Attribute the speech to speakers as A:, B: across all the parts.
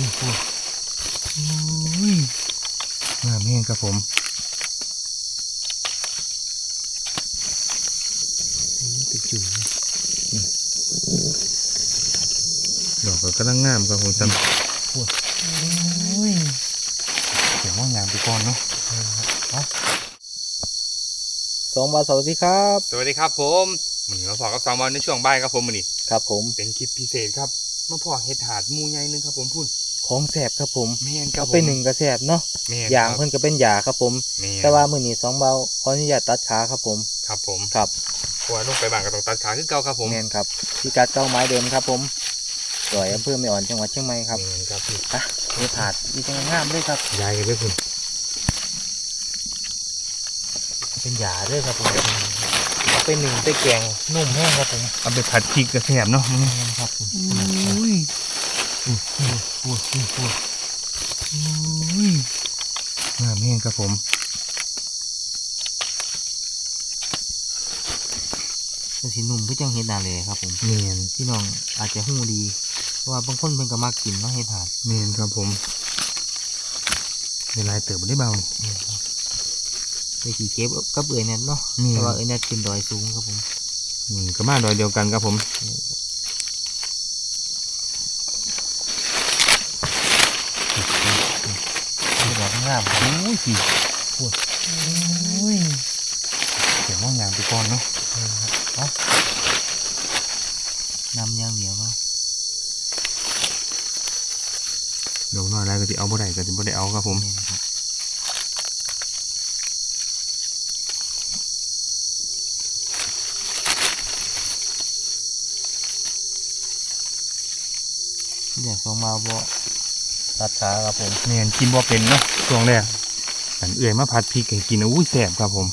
A: นี่พูดโอ้ยงามแห้งครับผม
B: ติดจุ่ม
A: ดอกก็กำลังงามครับผมจำเดี๋ยวว่างามไปก่อนเนาะ
B: สองบาทสวัสดีครับ
A: สวัสดีครับผมมันนี้มาพอกับสองวันในช่วงบ่ายครับผมมันนี้
B: ครับผม
A: เป็นคลิปพิเศษครับมาพอเห็ดหาดมูใหญ่นึงครับผมพูด
B: ของแสบครับผม
A: แมนครับ
B: เอา
A: ผม
B: ไปหนึ่งกระแสบเนาะ
A: แมน
B: อย่าง
A: ครับ
B: เพิ่นก็เป็นยาครับผม
A: แมน
B: แต่ว่ามือนี้สองเบาขออนุญาตตัดขาครับผม
A: ครับผม
B: ครับ
A: เพราะว่าลงไปบางก็ต้องตัดขาขึ้นเก่าครับผม
B: แมนครับพิกัดเก้าไม้เดิมครับผมสวยอำเภอไม่อ่อนจังหวัดเชียงใหม่ครับ
A: แมนครับพี่
B: อะเนื้อถาดดีจังงามเลยครับ
A: ยายกันด้วยคุณ
B: เป็นยาด้วยครับผมเอาไปหนึ่งไปแกงนุ่มแห้งครับผม
A: เอาไปผัดพริกกระแสบเนาะมัน
B: แม่นครับผม
A: อุ้ย อุ้ยอุ้ยอุ้ยอุ้ยอุ้ยอุ้ยงามแห้งครับผม
B: เป็นสีนุ่มก็จังเห็ดนาเลยครับผม
A: เมน
B: พี่น้องอาจจะหู้ดีเพราะว่าบางคนเพิ่นก็มักกินเนาะเห็ดถาด
A: เมนครับผมเวลาเติบได้เบา
B: ไปขี่เก็บกับเอื่อยเน็ตเนาะ
A: แต่
B: ว่าเอื่อยเน็ตขึ้นดอยสูงครับผม
A: อืมก็มาดอยเดียวกันครับผม
B: นี่ดอกงาม
A: โอ้ยพี่ปวดโอ้ยเดี๋ยวว่างามไปก่อนเนาะ
B: น้ำยางเหนียวเนาะ
A: เดี๋ยวหน่อยอะไรก็จะเอาบ่ได้ก็จะบ่ได้เอาครับผม
B: นี่นะครับอยากสองมาบ่ตัดขาครับผม
A: แมนกินบ่เป็นเนาะช่วงแรก อันเอื่อยมาผัดพริกให้กินอุ้ยแสบครับผม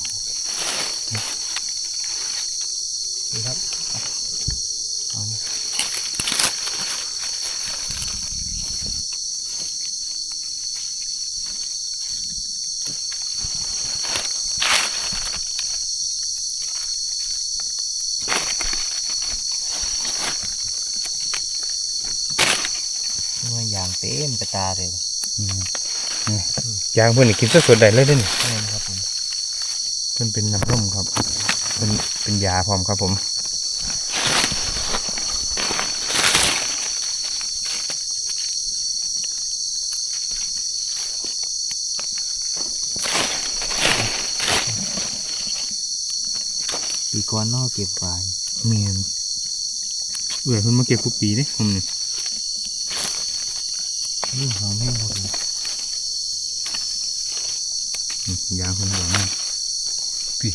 B: นี่ครับเอานี่อย่างเต็มกระตาเลย
A: ยางเพื่อนนี่กินสดๆได้เลยเด้อนี่
B: นี่นะครับผม
A: เพิ่นเป็นน้ำส้มครับเป็นเป็นยาพร้อมครับผม
B: ปีก่อนเนอกเก็บไฟ
A: เมียนเอื่อยเพิ่นมาเก็บทุกปีเด้ผมนี่
B: นี่หอมแห้งครับผม
A: อืม ยางเพิ่นหัวมากพี่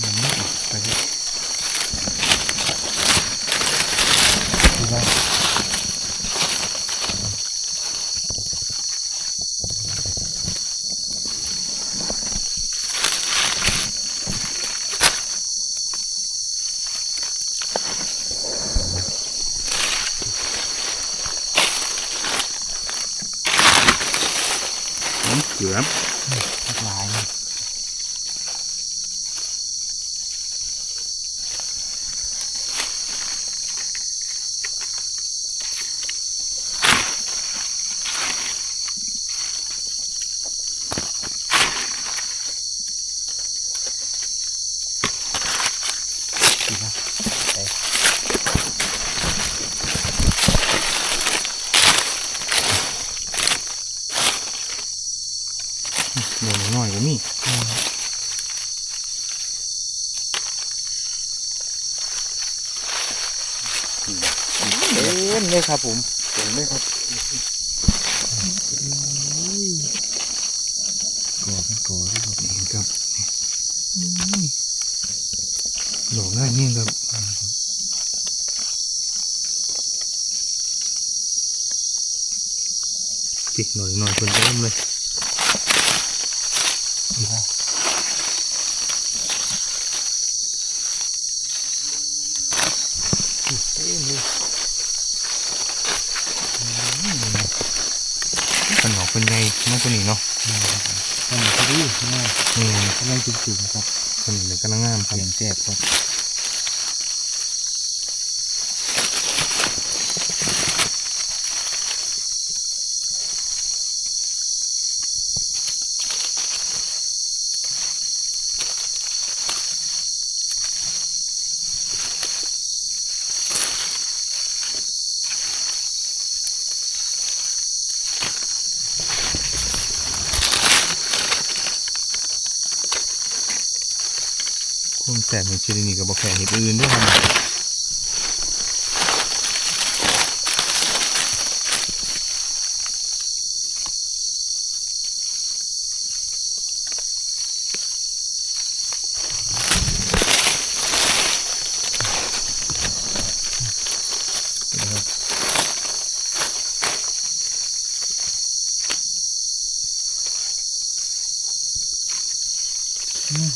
B: มันไม่ติด
A: ไปดิ
B: ที่ว่า
A: น้ำเกลือ
B: ทักลายนี่ดีนะไป
A: เดี๋ยวหน่อยก็มี
B: เต็มเลยครับผม
A: เต็มเลยครับ
B: ก่อเป็นก่อที่ผม
A: นี่ครับนี่ดอกง่ายนี่ครับจิหน่อยหน่อยคนเต็มเลย
B: ดีนะเต็มเลย
A: ขนม เป็นไงมากกว่านี้เนาะ
B: มันพอดีนะ
A: นี่
B: กำลังจุ่มๆครับ
A: ขนมเลยกำลังงามครับ
B: เสียงแซ่บครับ
A: ความแสบของชิลินี่กับบอแข่เห็ดอื่นด้วยครับ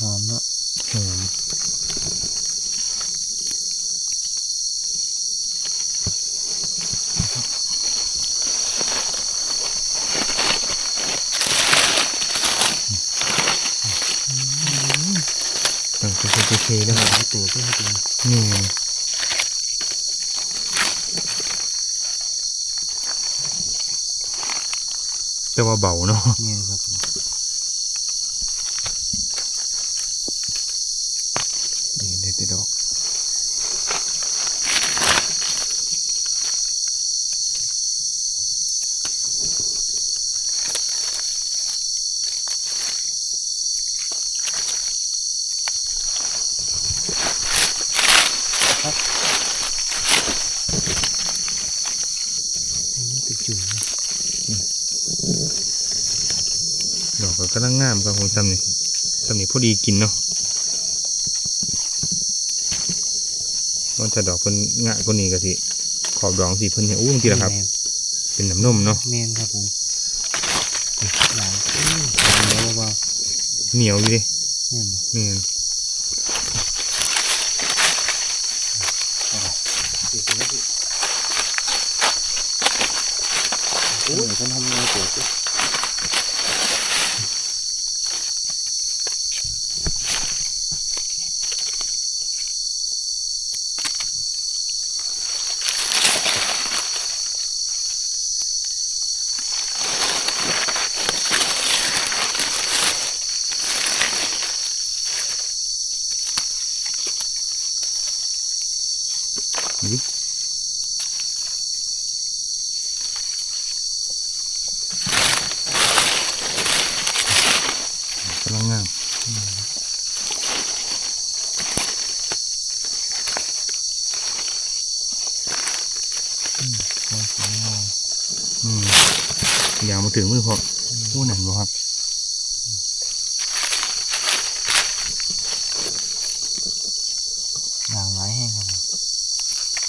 B: หอมเนาะ
A: หอมเออเป็นเชๆแล้วครับ
B: เต๋อก็ให้เป็น
A: นี่แต่ว่าเบาเนาะ
B: นี่ครับผม
A: นี่ได้แต่ดอก
B: ติดจุ่ม
A: ดอ กก็กำลังงามครับผมจำนี่จำนี่พอดีกินเนาะว่าถ้าดอกเพิ่นงะกว่านี้ก็สิขอบดองสิเพิ่นเนี่ยอู้บางทีละครับ เป็นน้ำนมเนาะ
B: เมนครับผมหลังอืมหลังแล้วเบา
A: เหนียวอยู่ดิ
B: ๆเนี่ยมั้
A: นี่น
B: โอ้ยคนทำงานเต๋อก็
A: นี่กำ ลังงาม
B: คอยสวยงาม
A: อืมยาวมาถึงมือพออู้หนันบ่ครับ
B: หลังไม้แห้งครับผม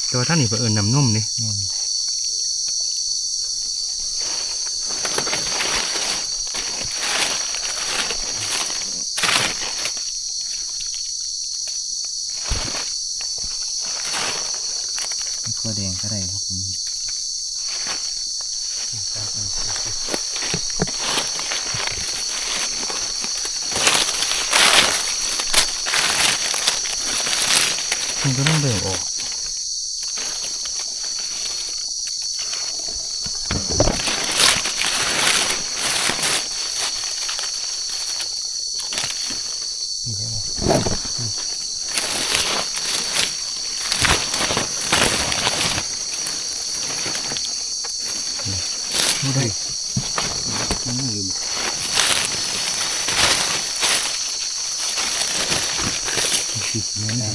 A: แต่ว่าท่านนี่เผอิญนำนมเนี่ย
B: เนี่ยมีข้าวแดงก็ได้ครับผม
A: มันก็ต้องเบ่งออก
B: มีได้ไหม
A: ไม่ได้มันไม่ลืมสิเนี่ยนะ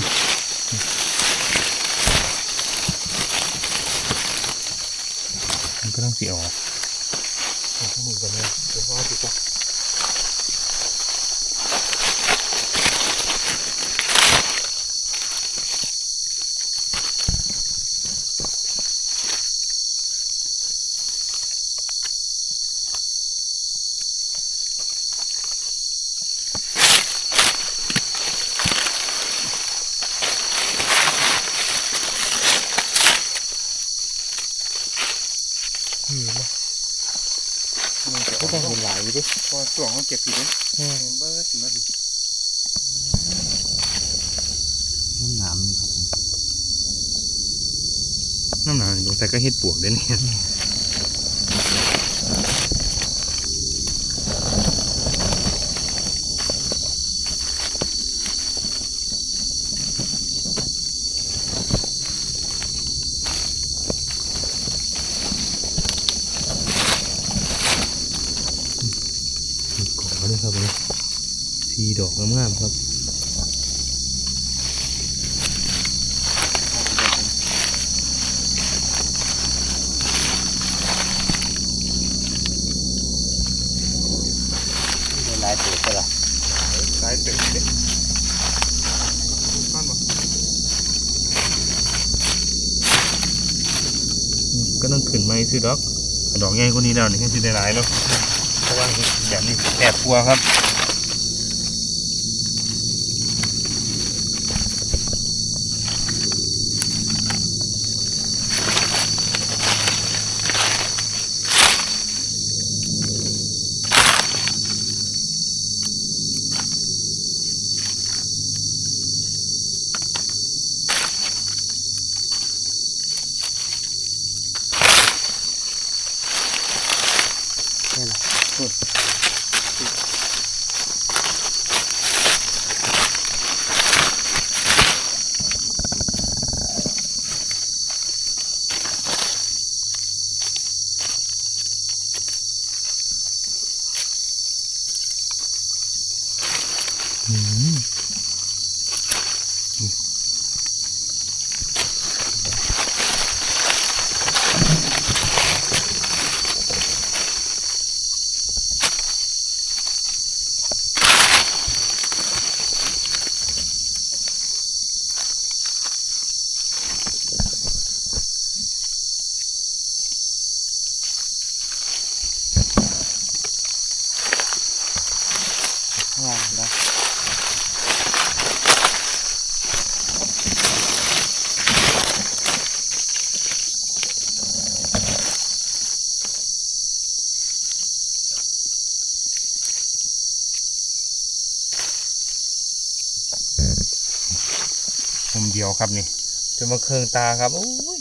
A: มันก็ต้องสีออก
B: ข้างบนกันเลยเดี๋ยวพ่อติดจ้ะ
A: นี่มั้ย
B: ก็ต้องเห็นหลายอยู่ดิ
A: พอส่วงเขาเก็บผิดเลย
B: แห้ง
A: เบอร์สิมาดิ
B: น้ำหนามครับผม
A: น้ำหนักดูใส่ก็เฮ็ดปวกเด้เนี่ย ดอกงามๆครับลายเป็ดละลายเป็ดก็ต้องขึ้นมาซื้อดอก ดอกใหญ่กว่านี้แล้วนี่ขึ้นได้หลายแล้วเพราะว่าแบบนี้แอบกลัวครับ দেখুন
B: งานนะ
A: มุมเดียวครับนี่จะมาเคืองตาครับโอ้ย